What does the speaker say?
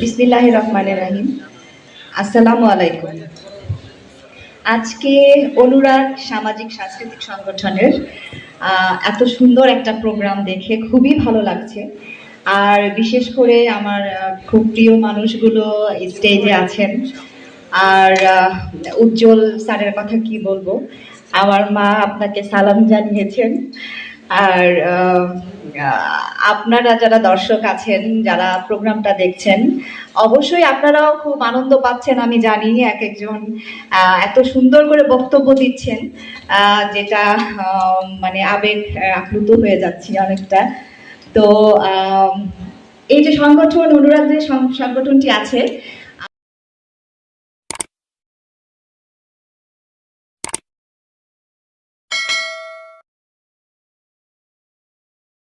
বিসমিল্লাহ রহমানের রাহিম। আসসালামু আলাইকুম। আজকে অনুরাগ সামাজিক সাংস্কৃতিক সংগঠনের এত সুন্দর একটা প্রোগ্রাম দেখে খুবই ভালো লাগছে। আর বিশেষ করে আমার খুব প্রিয় মানুষগুলো স্টেজে আছেন। আর উজ্জ্বল স্যারের কথা কি বলব? আমার মা আপনাকে সালাম জানিয়েছেন। আর আপনারা যারা দর্শক আছেন, যারা প্রোগ্রামটা দেখছেন, অবশ্যই আপনারাও খুব আনন্দ পাচ্ছেন, আমি জানি এক একজন এত সুন্দর করে বক্তব্য দিচ্ছেন যেটা মানে আবেগ আপ্লুত হয়ে যাচ্ছি অনেকটা। তো এই যে সংগঠন অনুরাগ যে সংগঠনটি আছে